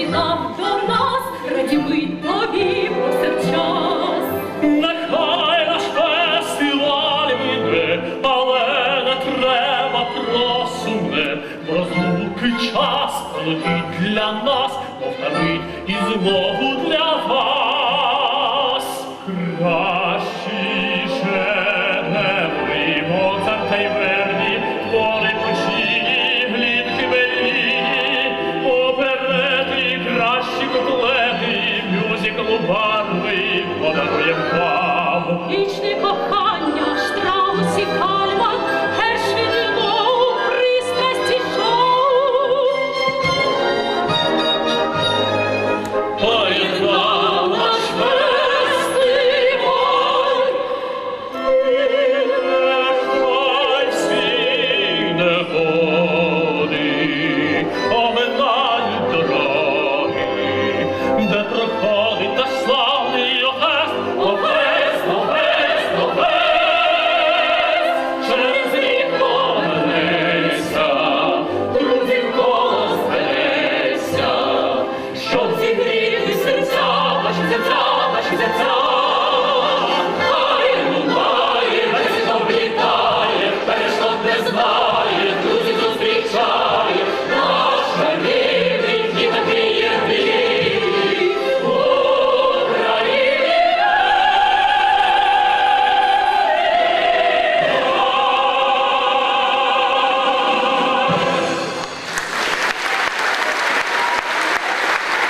завітав до нас, раді ми тобі повсякчас. Нехай наш фестиваль іде, але не треба про сумне. Бо розлуки час летить для нас, повторить і знову для вас. Кращі шедеври Моцарта й подаруєм zepsuła, ona się zepsuła.